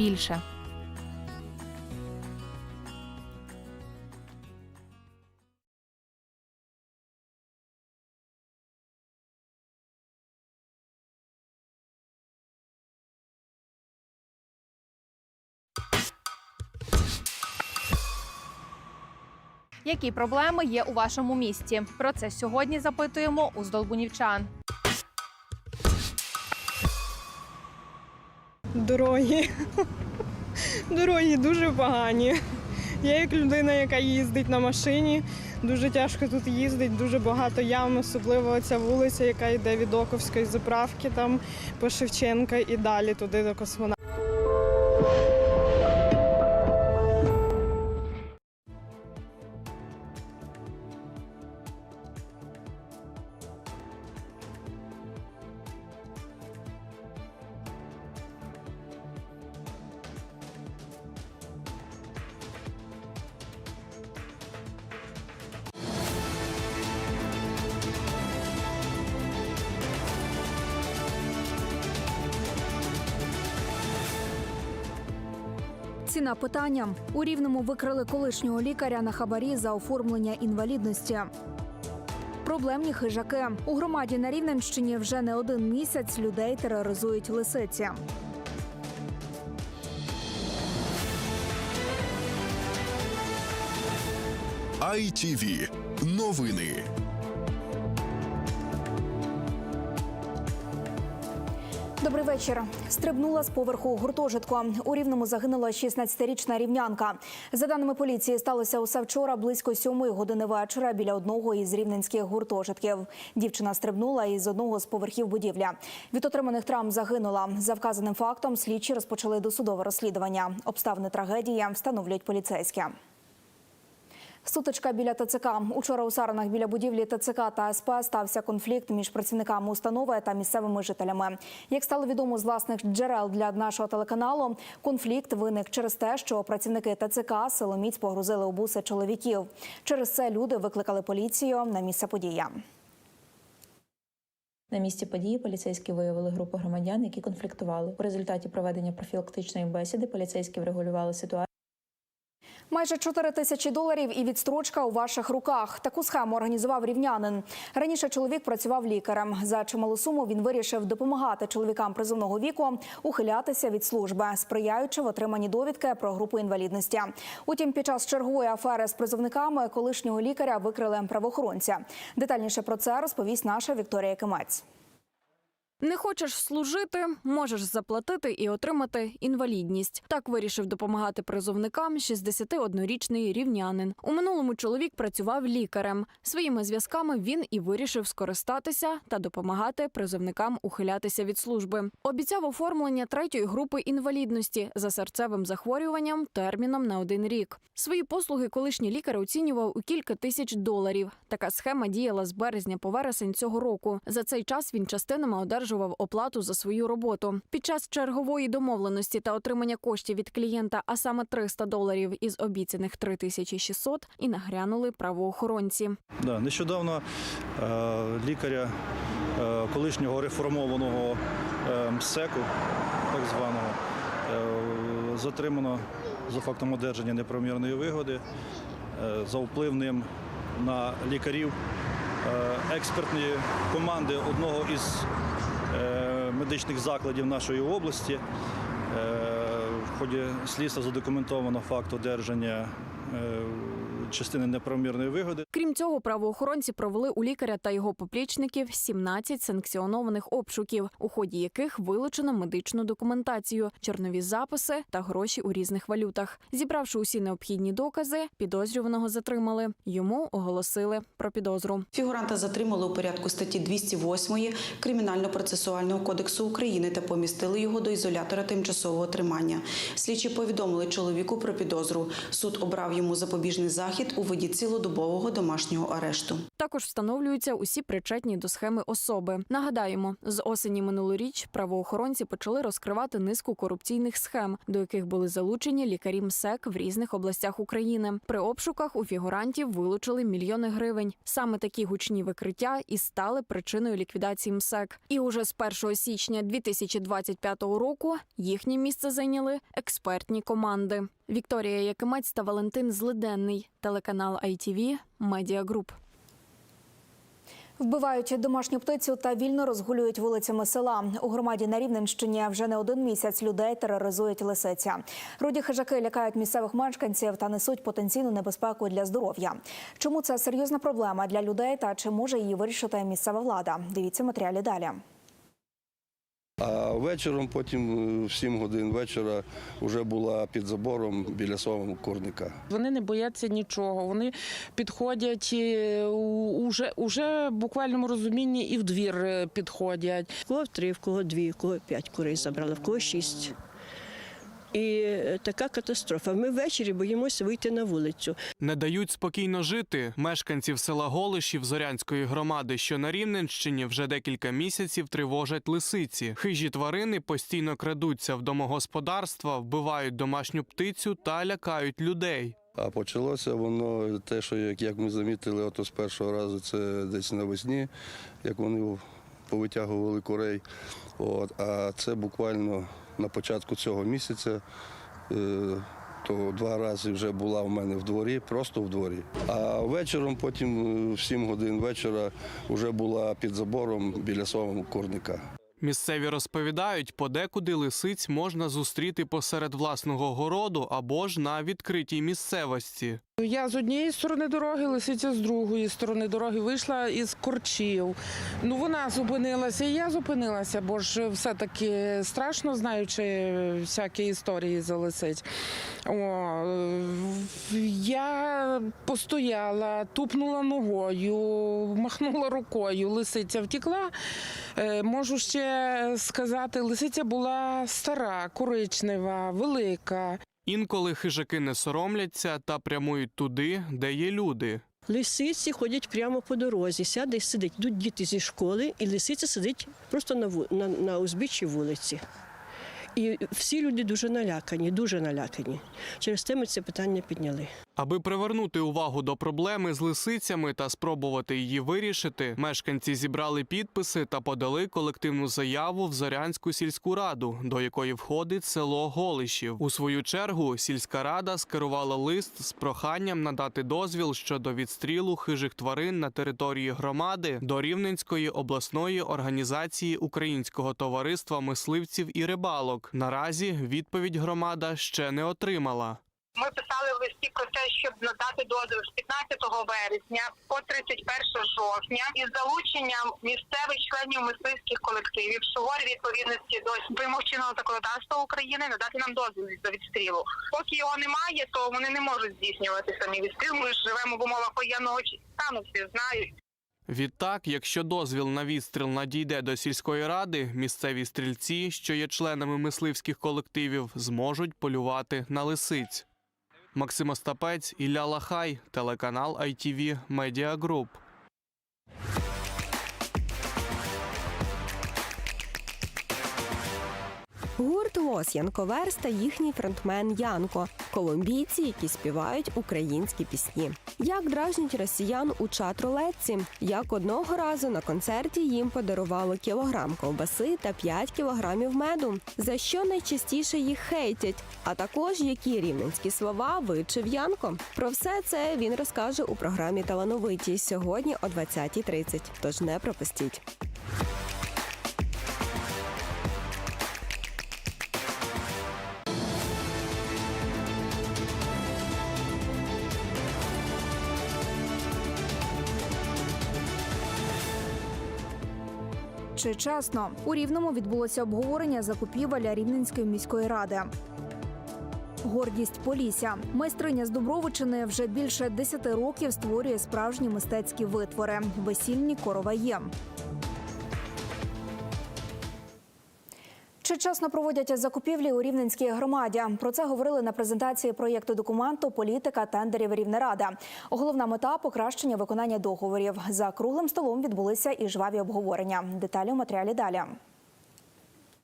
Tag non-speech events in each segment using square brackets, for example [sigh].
більше. Які проблеми є у вашому місті? Про це сьогодні запитуємо у здолбунівчан. Дороги. [laughs] Дороги дуже погані. Я як людина, яка їздить на машині, дуже тяжко тут їздить, дуже багато ям, особливо ця вулиця, яка йде від Оковської заправки, там по Шевченка і далі туди до космонавта. Ціна питання у рівному викрили колишнього лікаря на хабарі за оформлення інвалідності. Проблемні хижаки у громаді на Рівненщині вже не один місяць людей тероризують лисиці. ITV. Новини. Добрий вечір. Стрибнула з поверху гуртожитку. У рівному загинула 16-річна рівнянка. За даними поліції, сталося усе вчора близько сьомої години вечора біля одного із рівненських гуртожитків. Дівчина стрибнула із одного з поверхів будівля. Від отриманих травм загинула. За вказаним фактом слідчі розпочали досудове розслідування. Обставини трагедії встановлюють поліцейські. Сутичка біля ТЦК. Учора у Саранах біля будівлі ТЦК та СП стався конфлікт між працівниками установи та місцевими жителями. Як стало відомо з власних джерел для нашого телеканалу, конфлікт виник через те, що працівники ТЦК силоміць погрузили у буси чоловіків. Через це люди викликали поліцію на місце події. На місці події поліцейські виявили групу громадян, які конфліктували. У результаті проведення профілактичної бесіди поліцейські врегулювали ситуацію. Майже 4 тисячі доларів і відстрочка у ваших руках. Таку схему організував рівнянин. Раніше чоловік працював лікарем. За чималу суму він вирішив допомагати чоловікам призовного віку ухилятися від служби, сприяючи в отриманні довідки про групу інвалідності. Утім, під час чергової афери з призовниками колишнього лікаря викрили правоохоронця. Детальніше про це розповість наша Вікторія Кимець. Не хочеш служити, можеш заплатити і отримати інвалідність. Так вирішив допомагати призовникам 61-річний рівнянин. У минулому чоловік працював лікарем. Своїми зв'язками він і вирішив скористатися та допомагати призовникам ухилятися від служби. Обіцяв оформлення третьої групи інвалідності за серцевим захворюванням терміном на один рік. Свої послуги колишній лікар оцінював у кілька тисяч доларів. Така схема діяла з березня по вересень цього року. За цей час він частинами одержував оплату за свою роботу. Під час чергової домовленості та отримання коштів від клієнта, а саме 300 доларів із обіцяних 3600, і нагрянули правоохоронці. Да, нещодавно е, лікаря е, колишнього реформованого е, МСЕКу, так званого, е, затримано за фактом одержання неправомірної вигоди е, за вплив ним на лікарів е, експертної команди одного із медичних закладів нашої області. Е, В ході слідства задокументовано факт одержання е, частини неправомірної вигоди. Крім цього, правоохоронці провели у лікаря та його поплічників 17 санкціонованих обшуків, у ході яких вилучено медичну документацію, чорнові записи та гроші у різних валютах. Зібравши усі необхідні докази, підозрюваного затримали. Йому оголосили про підозру. Фігуранта затримали у порядку статті 208 Кримінально-процесуального кодексу України та помістили його до ізолятора тимчасового тримання. Слідчі повідомили чоловіку про підозру. Суд обрав йому запобіжний захід захід у виді цілодобового домашнього арешту. Також встановлюються усі причетні до схеми особи. Нагадаємо, з осені минулоріч правоохоронці почали розкривати низку корупційних схем, до яких були залучені лікарі МСЕК в різних областях України. При обшуках у фігурантів вилучили мільйони гривень. Саме такі гучні викриття і стали причиною ліквідації МСЕК. І уже з 1 січня 2025 року їхнє місце зайняли експертні команди. Вікторія Якимець та Валентин Злиденний, телеканал ITV, Group. Вбивають домашню птицю та вільно розгулюють вулицями села. У громаді на Рівненщині вже не один місяць людей тероризують лисиця. Руді хижаки лякають місцевих мешканців та несуть потенційну небезпеку для здоров'я. Чому це серйозна проблема для людей та чи може її вирішити місцева влада? Дивіться матеріалі далі. А вечором, потім е, в 7 годин вечора, вже була під забором біля свого курника. Вони не бояться нічого. Вони підходять е, уже, уже в буквальному розумінні і в двір е, підходять. В кого три, в кого дві, в кого п'ять курей забрали, в кого шість. І е, така катастрофа. Ми ввечері боїмося вийти на вулицю. Не дають спокійно жити. Мешканців села Голишів Зорянської громади, що на Рівненщині, вже декілька місяців тривожать лисиці. Хижі тварини постійно крадуться в домогосподарства, вбивають домашню птицю та лякають людей. А почалося воно те, що як, як ми замітили, ото з першого разу це десь навесні, як вони повитягували курей. От, а це буквально на початку цього місяця. Е, то два рази вже була в мене в дворі, просто в дворі. А вечором, потім е, в 7 годин вечора, вже була під забором біля свого курника. Місцеві розповідають, подекуди лисиць можна зустріти посеред власного городу або ж на відкритій місцевості. Я з однієї сторони дороги, лисиця з другої сторони дороги вийшла із корчів. Ну вона зупинилася, і я зупинилася, бо ж все-таки страшно знаючи всякі історії за лисиць. О, я постояла, тупнула ногою, махнула рукою. Лисиця втекла. Е, Можу ще сказати, лисиця була стара, коричнева, велика. Інколи хижаки не соромляться та прямують туди, де є люди. Лисиці ходять прямо по дорозі, сяде і сидить. Йдуть діти зі школи, і лисиця сидить просто на, на, на узбіччі вулиці. І всі люди дуже налякані, дуже налякані. Через те ми це питання підняли. Аби привернути увагу до проблеми з лисицями та спробувати її вирішити, мешканці зібрали підписи та подали колективну заяву в Зорянську сільську раду, до якої входить село Голишів. У свою чергу сільська рада скерувала лист з проханням надати дозвіл щодо відстрілу хижих тварин на території громади до Рівненської обласної організації Українського товариства мисливців і рибалок. Наразі відповідь громада ще не отримала. Ми писали в листі про те, щоб надати дозвіл з 15 вересня по 31 жовтня із залученням місцевих членів мисливських колективів в суворій відповідності до вимог чинного законодавства України надати нам дозвіл до відстрілу. Поки його немає, то вони не можуть здійснювати самі відстріл. Ми ж живемо в умовах воєнного стану, всі знають. Відтак, якщо дозвіл на відстріл надійде до сільської ради, місцеві стрільці, що є членами мисливських колективів, зможуть полювати на лисиць. Максим Остапець, Ілля Лахай, телеканал ITV Media Group. Гурт Лос Янковерс їхній фронтмен Янко колумбійці, які співають українські пісні. Як дражнять росіян у чат рулетці, як одного разу на концерті їм подарували кілограм ковбаси та 5 кілограмів меду, за що найчастіше їх хейтять, а також які рівненські слова вивчив Янко. Про все це він розкаже у програмі Талановиті сьогодні о 20.30. Тож не пропустіть. Чи чесно у рівному відбулося обговорення закупівель Рівненської міської ради. Гордість Полісся. Майстриня з Дубровичини вже більше 10 років створює справжні мистецькі витвори. Весільні короваї. Чи проводять закупівлі у Рівненській громаді. Про це говорили на презентації проєкту документу Політика тендерів Рівнерада. Головна мета покращення виконання договорів. За круглим столом відбулися і жваві обговорення. Деталі у матеріалі далі.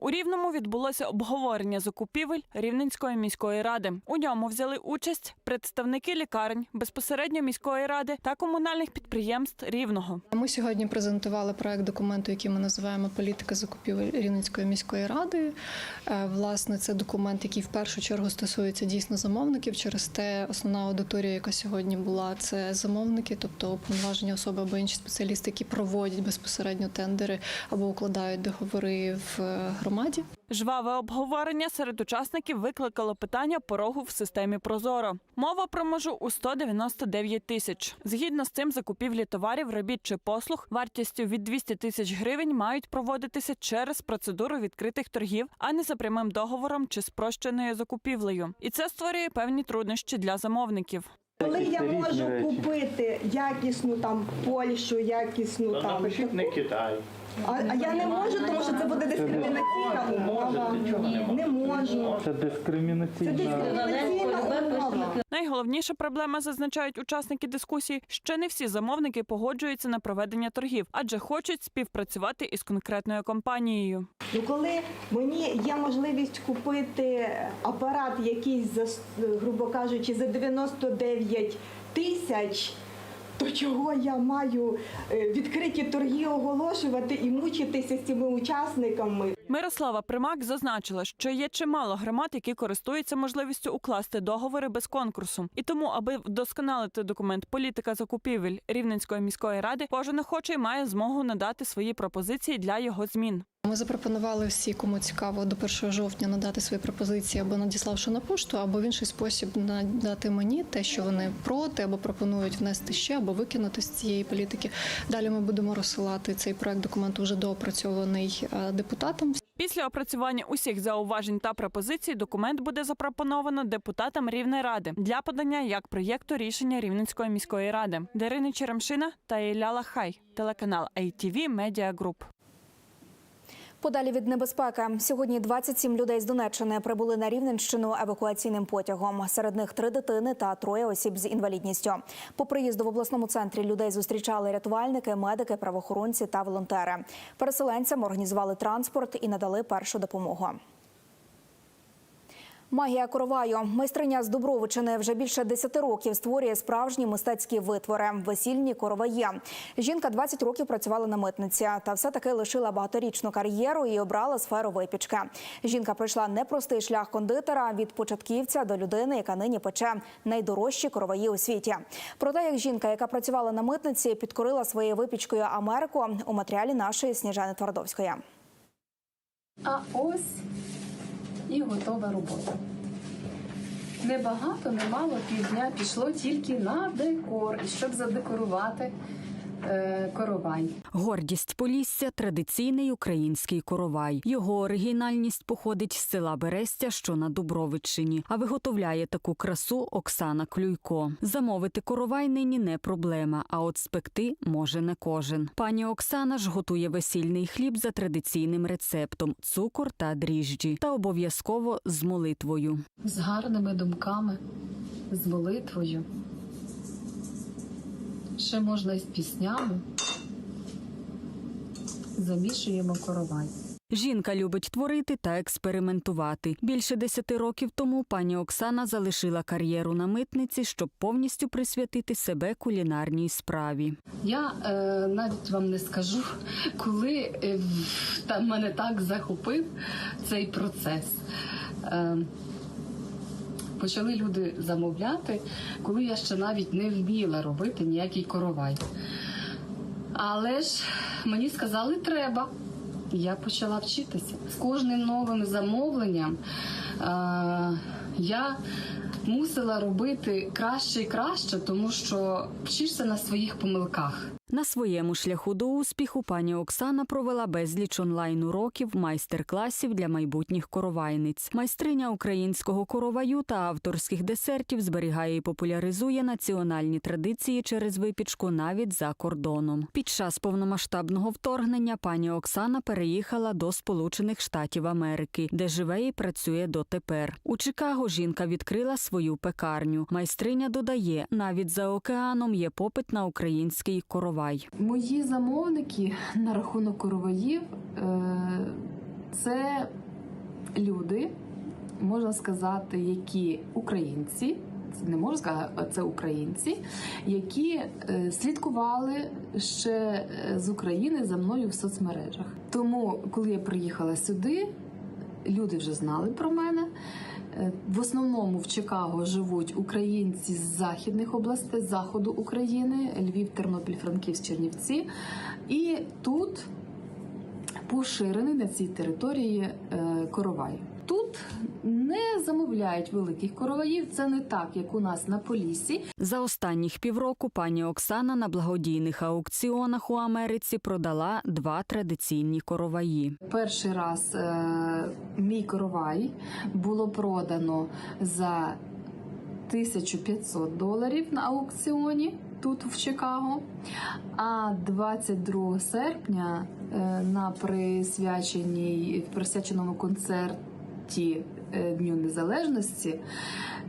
У Рівному відбулося обговорення закупівель Рівненської міської ради. У ньому взяли участь представники лікарень, безпосередньо міської ради та комунальних підприємств Рівного. Ми сьогодні презентували проект документу, який ми називаємо Політика закупівель Рівненської міської ради. Е, Власне, це документ, який в першу чергу стосується дійсно замовників. Через те основна аудиторія, яка сьогодні була, це замовники, тобто уповноважені особи або інші спеціалісти, які проводять безпосередньо тендери або укладають договори в е, громаді. Жваве обговорення серед учасників викликало питання порогу в системі Прозоро. Мова про межу у 199 тисяч. Згідно з цим, закупівлі товарів, робіт чи послуг вартістю від 200 тисяч гривень мають проводитися через процедуру відкритих торгів, а не за прямим договором чи спрощеною закупівлею. І це створює певні труднощі для замовників. Коли я можу купити якісну там Польщу, якісну там не Китай. А, а я не можу, тому що це буде дискримінаційна умова. Не можу. Це дискримінаційна. Це дискримінаційна умова. Найголовніша проблема, зазначають учасники дискусії, що не всі замовники погоджуються на проведення торгів, адже хочуть співпрацювати із конкретною компанією. Ну коли мені є можливість купити апарат якийсь за грубо кажучи за 99 тисяч. То чого я маю е, відкриті торги оголошувати і мучитися з цими учасниками? Мирослава Примак зазначила, що є чимало громад, які користуються можливістю укласти договори без конкурсу. І тому, аби вдосконалити документ політика закупівель Рівненської міської ради, кожен охочий має змогу надати свої пропозиції для його змін. Ми запропонували всі, кому цікаво, до 1 жовтня надати свої пропозиції або надіславши на пошту, або в інший спосіб надати мені те, що вони проти, або пропонують внести ще, або викинути з цієї політики. Далі ми будемо розсилати цей проект документу вже доопрацьований е, депутатам. Після опрацювання усіх зауважень та пропозицій документ буде запропоновано депутатам Рівної ради для подання як проєкту рішення Рівненської міської ради. Дарини Черемшина та Ілля Лахай, телеканал ITV Media Group. Подалі від небезпеки сьогодні 27 людей з Донеччини прибули на Рівненщину евакуаційним потягом. Серед них три дитини та троє осіб з інвалідністю. По приїзду в обласному центрі людей зустрічали рятувальники, медики, правоохоронці та волонтери. Переселенцям організували транспорт і надали першу допомогу. Магія короваю. Майстриня з Дубровичини вже більше 10 років створює справжні мистецькі витвори – весільні короваї. Жінка 20 років працювала на митниці, та все-таки лишила багаторічну кар'єру і обрала сферу випічки. Жінка пройшла непростий шлях кондитера від початківця до людини, яка нині пече найдорожчі короваї у світі. Про те, як жінка, яка працювала на митниці, підкорила своєю випічкою Америку у матеріалі нашої Сніжани Твардовської. А ось і готова робота. Небагато, немало півдня пішло тільки на декор, і щоб задекорувати коровай. Гордість Полісся традиційний український коровай. Його оригінальність походить з села Берестя, що на Дубровиччині. А виготовляє таку красу Оксана Клюйко. Замовити коровай нині не проблема, а от спекти може не кожен. Пані Оксана ж готує весільний хліб за традиційним рецептом: цукор та дріжджі, та обов'язково з молитвою. З гарними думками, з молитвою. Ще можна і з піснями. Замішуємо коровай. Жінка любить творити та експериментувати. Більше десяти років тому пані Оксана залишила кар'єру на митниці, щоб повністю присвятити себе кулінарній справі. Я е, навіть вам не скажу, коли е, в- та мене так захопив цей процес. Е, почали люди замовляти, коли я ще навіть не вміла робити ніякий коровай. Але ж мені сказали, треба. Я почала вчитися. З кожним новим замовленням е, я мусила робити краще і краще, тому що вчишся на своїх помилках. На своєму шляху до успіху пані Оксана провела безліч онлайн-уроків, майстер-класів для майбутніх коровайниць. Майстриня українського короваю та авторських десертів зберігає і популяризує національні традиції через випічку навіть за кордоном. Під час повномасштабного вторгнення пані Оксана переїхала до Сполучених Штатів Америки, де живе і працює дотепер. У Чикаго жінка відкрила свою пекарню. Майстриня додає, навіть за океаном є попит на український коровай. Мої замовники на рахунок короваїв е, це люди, можна сказати, які українці. Не можу сказати, а це українці, які е, слідкували ще е, з України за мною в соцмережах. Тому, коли я приїхала сюди, люди вже знали про мене. Е, В основному в Чикаго живуть українці з західних областей, з заходу України, Львів, Тернопіль, Франківськ, Чернівці. І тут поширений на цій території е, коровай. Не замовляють великих короваїв. Це не так, як у нас на Поліссі. За останніх півроку пані Оксана на благодійних аукціонах у Америці продала два традиційні короваї. Перший раз е, мій коровай було продано за 1500 доларів на аукціоні тут в Чикаго. А 22 серпня е, на присвяченій присвяченому концерті е, Дню Незалежності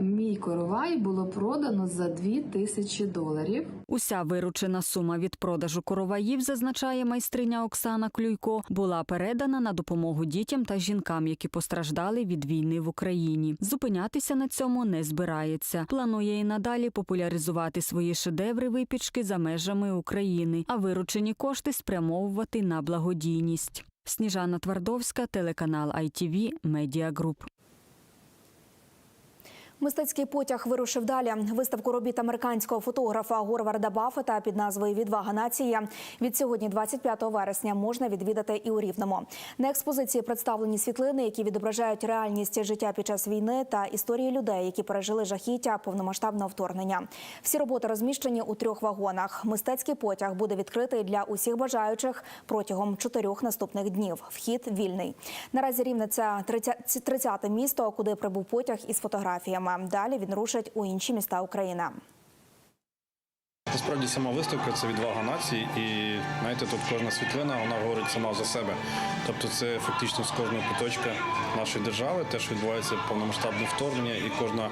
мій коровай було продано за 2000 доларів. Уся виручена сума від продажу короваїв, зазначає майстриня Оксана Клюйко, була передана на допомогу дітям та жінкам, які постраждали від війни в Україні. Зупинятися на цьому не збирається. Планує і надалі популяризувати свої шедеври випічки за межами України, а виручені кошти спрямовувати на благодійність. Сніжана Твардовська, телеканал ITV, Media Group. Мистецький потяг вирушив далі. Виставку робіт американського фотографа Горварда Баффета під назвою Відвага нації від сьогодні, 25 вересня, можна відвідати і у Рівному. На експозиції представлені світлини, які відображають реальність життя під час війни та історії людей, які пережили жахіття повномасштабного вторгнення. Всі роботи розміщені у трьох вагонах. Мистецький потяг буде відкритий для усіх бажаючих протягом чотирьох наступних днів. Вхід вільний. Наразі рівне це 30 30-те місто, куди прибув потяг із фотографіями. Далі він рушить у інші міста України. Насправді сама виставка це відвага нації, і знаєте, тут кожна світлина вона говорить сама за себе. Тобто це фактично з кожного куточка нашої держави, те, що відбувається повномасштабне вторгнення, і кожна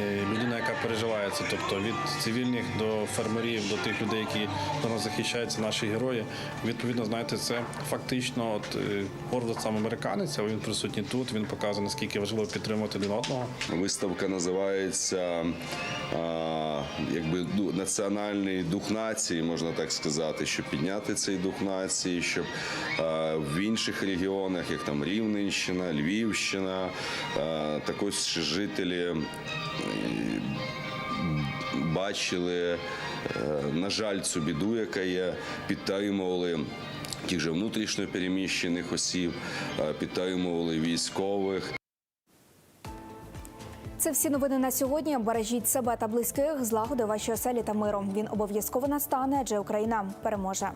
е, людина, яка переживає це, тобто від цивільних до фермерів, до тих людей, які до нас захищаються, наші герої. Відповідно, знаєте, це фактично от е, Гордон сам американець, але він присутній тут. Він показує наскільки важливо підтримувати один одного. Виставка називається а, якби національний дух нації, можна так сказати, щоб підняти цей дух нації, щоб а, в інших регіонах, як там Рівненщина, Львівщина, а, також жителі бачили, е, на жаль, цю біду, яка є, підтримували. Тих же внутрішньо переміщених осіб, е, підтримували військових, Це всі новини на сьогодні. Бережіть себе та близьких, злагоди вашої оселі та миру. Він обов'язково настане, адже Україна переможе.